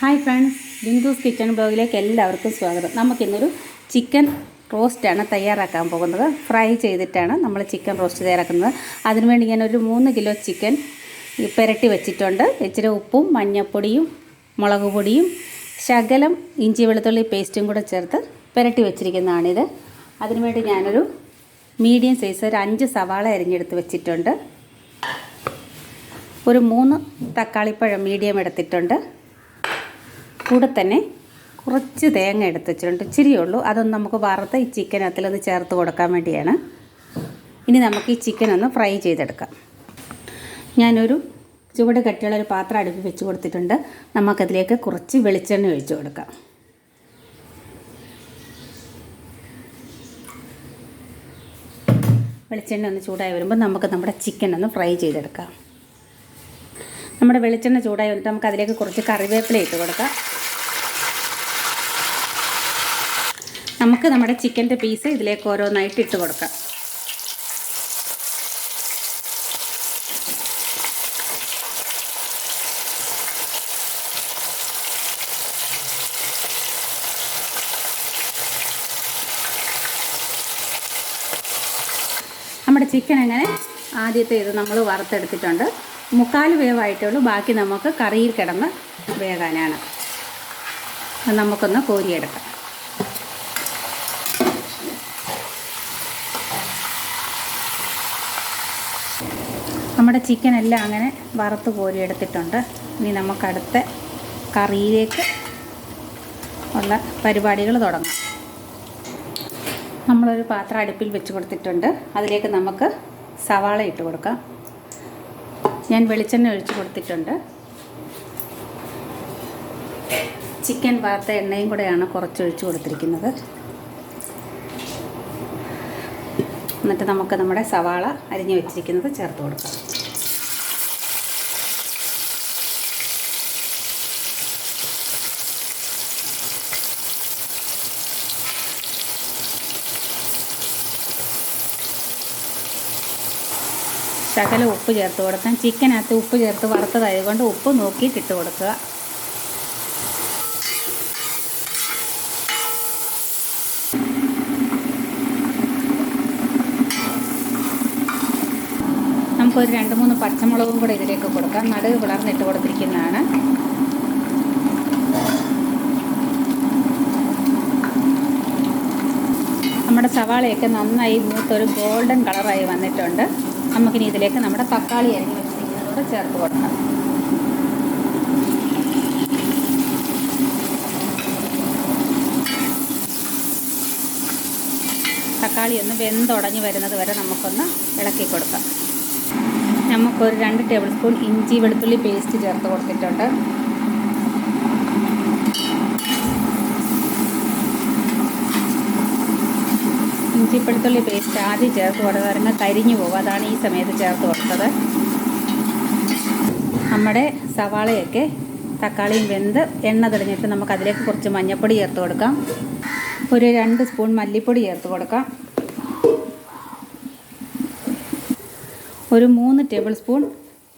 Hi friends Bindu's kitchen ബ്ലോഗിലേക്ക് എല്ലാവർക്കും സ്വാഗതം. നമുക്കിന്നൊരു ചിക്കൻ റോസ്റ്റാണ് തയ്യാറാക്കാൻ പോകുന്നത്. ഫ്രൈ ചെയ്തിട്ടാണ് നമ്മൾ ചിക്കൻ റോസ്റ്റ് തയ്യാറാക്കുന്നത്. അതിനുവേണ്ടി ഞാനൊരു മൂന്ന് കിലോ ചിക്കൻ പുരട്ടി വെച്ചിട്ടുണ്ട്. ഇച്ചിരി ഉപ്പും മഞ്ഞൾപ്പൊടിയും മുളക് പൊടിയും ശകലം ഇഞ്ചി വെളുത്തുള്ളി പേസ്റ്റും കൂടെ ചേർത്ത് പുരട്ടി വെച്ചിരിക്കുന്നതാണിത്. അതിനുവേണ്ടി ഞാനൊരു മീഡിയം സൈസ് ഒരു അഞ്ച് സവാള അരിഞ്ഞെടുത്ത് വെച്ചിട്ടുണ്ട്. ഒരു മൂന്ന് തക്കാളിപ്പഴം മീഡിയം എടുത്തിട്ടുണ്ട്. കൂടെ തന്നെ കുറച്ച് തേങ്ങ എടുത്ത് വെച്ചിട്ടുണ്ട്. ഇച്ചിരി ഉള്ളൂ. അതൊന്ന് നമുക്ക് വറുത്ത് ഈ ചിക്കനകത്തിലൊന്ന് ചേർത്ത് കൊടുക്കാൻ വേണ്ടിയാണ്. ഇനി നമുക്ക് ഈ ചിക്കൻ ഒന്ന് ഫ്രൈ ചെയ്തെടുക്കാം. ഞാനൊരു ചുവട് കട്ടിയുള്ള ഒരു പാത്രം അടുപ്പിൽ വെച്ച് കൊടുത്തിട്ടുണ്ട്. നമുക്കതിലേക്ക് കുറച്ച് വെളിച്ചെണ്ണ ഒഴിച്ചു കൊടുക്കാം. വെളിച്ചെണ്ണ ഒന്ന് ചൂടായി വരുമ്പോൾ നമുക്ക് നമ്മുടെ ചിക്കൻ ഒന്ന് ഫ്രൈ ചെയ്തെടുക്കാം. നമ്മുടെ വെളിച്ചെണ്ണ ചൂടായി വന്നിട്ട് നമുക്ക് അതിലേക്ക് കുറച്ച് കറിവേപ്പില ഇട്ട് കൊടുക്കാം. നമുക്ക് നമ്മുടെ ചിക്കന്റെ പീസ് ഇതിലേക്ക് ഓരോന്നായിട്ട് ഇട്ട് കൊടുക്കാം. നമ്മുടെ ചിക്കൻ അങ്ങനെ ആദ്യത്തെ ഇത് നമ്മൾ വറുത്തെടുത്തിട്ടുണ്ട്. മുക്കാൽ വേവായിട്ടുള്ളൂ ബാക്കി നമുക്ക് കറിയിൽ കിടന്ന് വേകാനാണ്. നമുക്കൊന്ന് കോരിയെടുക്കാം. നമ്മുടെ ചിക്കൻ എല്ലാം അങ്ങനെ വറുത്ത് കോരിയെടുത്തിട്ടുണ്ട് ഇനി നമുക്കടുത്ത കറിയിലേക്ക് ഉള്ള പരിപാടികൾ തുടങ്ങാം. നമ്മളൊരു പാത്രം അടുപ്പിൽ വെച്ച് കൊടുത്തിട്ടുണ്ട്. അതിലേക്ക് നമുക്ക് സവാള ഇട്ട് കൊടുക്കാം. ഞാൻ വെളിച്ചെണ്ണ ഒഴിച്ച് കൊടുത്തിട്ടുണ്ട്. ചിക്കൻ വറുത്ത എണ്ണയും കൂടെയാണ് കുറച്ച് ഒഴിച്ച് കൊടുത്തിരിക്കുന്നത്. എന്നിട്ട് നമുക്ക് നമ്മുടെ സവാള അരിഞ്ഞു വെച്ചിരിക്കുന്നത് ചേർത്ത് കൊടുക്കാം. ശകല ഉപ്പ് ചേർത്ത് കൊടുക്കാം. ചിക്കനകത്ത് ഉപ്പ് ചേർത്ത് വറുത്തതായതുകൊണ്ട് ഉപ്പ് നോക്കിയിട്ട് ഇട്ട് കൊടുക്കുക. നമുക്കൊരു രണ്ട് മൂന്ന് പച്ചമുളകും കൂടെ ഇതിലേക്ക് കൊടുക്കാം. നടുവ് വിളർന്നിട്ട് കൊടുത്തിരിക്കുന്നതാണ്. നമ്മുടെ സവാളയൊക്കെ നന്നായി മൂത്തൊരു ഗോൾഡൻ കളറായി വന്നിട്ടുണ്ട്. നമുക്കിനി ഇതിലേക്ക് നമ്മുടെ തക്കാളി അരിഞ്ഞ് വെച്ചിരിക്കുന്നത് ചേർത്ത് കൊടുക്കാം. തക്കാളി ഒന്ന് വെന്തുടഞ്ഞ് വരുന്നത് വരെ നമുക്കൊന്ന് ഇളക്കി കൊടുക്കാം. നമുക്കൊരു രണ്ട് ടേബിൾ സ്പൂൺ ഇഞ്ചി വെളുത്തുള്ളി പേസ്റ്റ് ചേർത്ത് കൊടുത്തിട്ടുണ്ട്. ഇഞ്ചി പേസ്റ്റ് ആദ്യം ചേർത്ത് വരുമ്പോൾ കരിഞ്ഞു പോകും. അതാണ് ഈ സമയത്ത് ചേർത്ത് കൊടുത്തത്. നമ്മുടെ സവാളയൊക്കെ തക്കാളിയും വെന്ത് എണ്ണ തെളിഞ്ഞിട്ട് നമുക്ക് അതിലേക്ക് കുറച്ച് മഞ്ഞൾപ്പൊടി ചേർത്ത് കൊടുക്കാം. ഒരു രണ്ട് സ്പൂൺ മല്ലിപ്പൊടി ചേർത്ത് കൊടുക്കാം. ഒരു മൂന്ന് tablespoon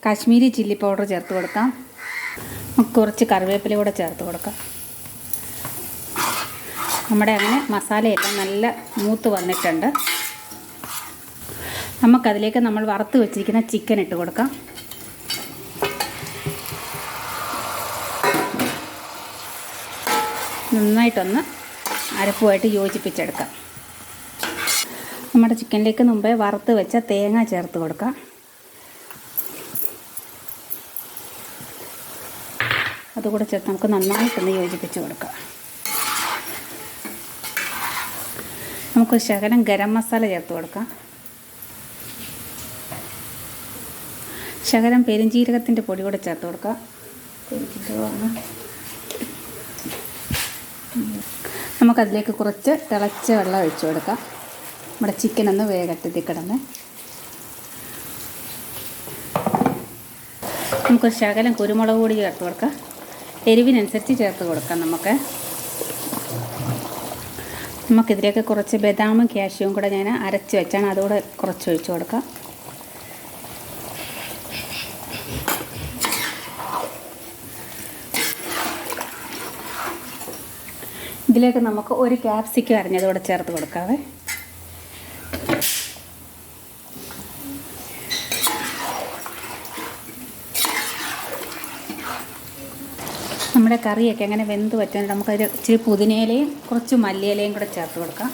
Kashmiri chilli powder ചേർത്ത് കൊടുക്കാം. കുറച്ച് കറിവേപ്പില കൂടെ ചേർത്ത് കൊടുക്കാം. നമ്മുടെ അങ്ങനെ മസാലയെല്ലാം നല്ല മൂത്ത് വന്നിട്ടുണ്ട്. നമുക്കതിലേക്ക് നമ്മൾ വറുത്ത് വെച്ചിരിക്കുന്ന ചിക്കൻ ഇട്ട് കൊടുക്കാം. നന്നായിട്ടൊന്ന് അരപ്പുമായിട്ട് യോജിപ്പിച്ചെടുക്കാം. നമ്മുടെ ചിക്കനിലേക്ക് മുമ്പേ വറുത്ത് വെച്ച തേങ്ങ ചേർത്ത് കൊടുക്കാം. അതുകൂടെ ചേർത്ത് നമുക്ക് നന്നായിട്ടൊന്ന് യോജിപ്പിച്ച് കൊടുക്കാം. നമുക്ക് ശകലം ഗരം മസാല ചേർത്ത് കൊടുക്കാം. ശകലം പെരിഞ്ജീരകത്തിന്റെ പൊടി കൂടെ ചേർത്ത് കൊടുക്കാം. നമുക്കതിലേക്ക് കുറച്ച് തിളച്ച വെള്ളം ഒഴിച്ചു കൊടുക്കാം. നമ്മുടെ ചിക്കൻ ഒന്ന് വേഗത്തിൽ കിടന്ന്. നമുക്ക് ശകലം കുരുമുളക് പൊടി ചേർത്ത് കൊടുക്കാം. എരിവിനനുസരിച്ച് ചേർത്ത് കൊടുക്കാം നമുക്ക്. നമുക്കിതിലേക്ക് കുറച്ച് ബദാമും കാഷ്യവും കൂടെ ഞാൻ അരച്ച് വെച്ചാണ് അതുകൂടെ കുറച്ച് ഒഴിച്ച് കൊടുക്കാം ഇതിലേക്ക് നമുക്ക് ഒരു ക്യാപ്സിക്കും അരഞ്ഞതുകൂടെ ചേർത്ത് കൊടുക്കാവേ. നമ്മുടെ കറിയൊക്കെ അങ്ങനെ വെന്ത് പറ്റാൻ നമുക്കതിൽ ഇച്ചിരി പുതിനയിലയും കുറച്ച് മല്ലിയിലയും കൂടെ ചേർത്ത് കൊടുക്കാം.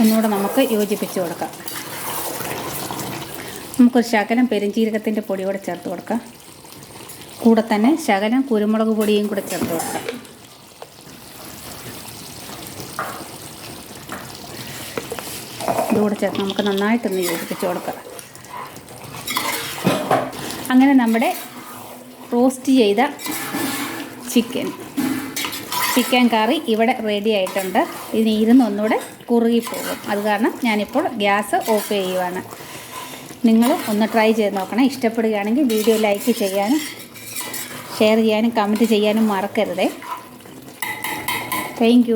ഒന്നുകൂടെ നമുക്ക് യോജിപ്പിച്ച് കൊടുക്കാം. നമുക്കൊരു ശകലം പെരുംജീരകത്തിന്റെ പൊടി കൂടെ ചേർത്ത് കൊടുക്കാം. കൂടെ തന്നെ ശകലം കുരുമുളക് പൊടിയും കൂടെ ചേർത്ത് കൊടുക്കാം. ഇതുകൂടെ ചേർത്ത് നമുക്ക് നന്നായിട്ടൊന്ന് യോജിപ്പിച്ച് കൊടുക്കാം. അങ്ങനെ നമ്മുടെ റോസ്റ്റ് ചെയ്ത ചിക്കൻ ചിക്കൻ കറി ഇവിടെ റെഡി ആയിട്ടുണ്ട്. ഇനി ഇരുന്ന് ഒന്നുകൂടെ കുറുകിപ്പോകും അത് കാരണം ഞാനിപ്പോൾ ഗ്യാസ് ഓഫ് ചെയ്യുവാണ്. നിങ്ങൾ ഒന്ന് ട്രൈ ചെയ്ത് നോക്കണം. ഇഷ്ടപ്പെടുകയാണെങ്കിൽ വീഡിയോ ലൈക്ക് ചെയ്യാനും ഷെയർ ചെയ്യാനും കമന്റ് ചെയ്യാനും മറക്കരുതേ. താങ്ക്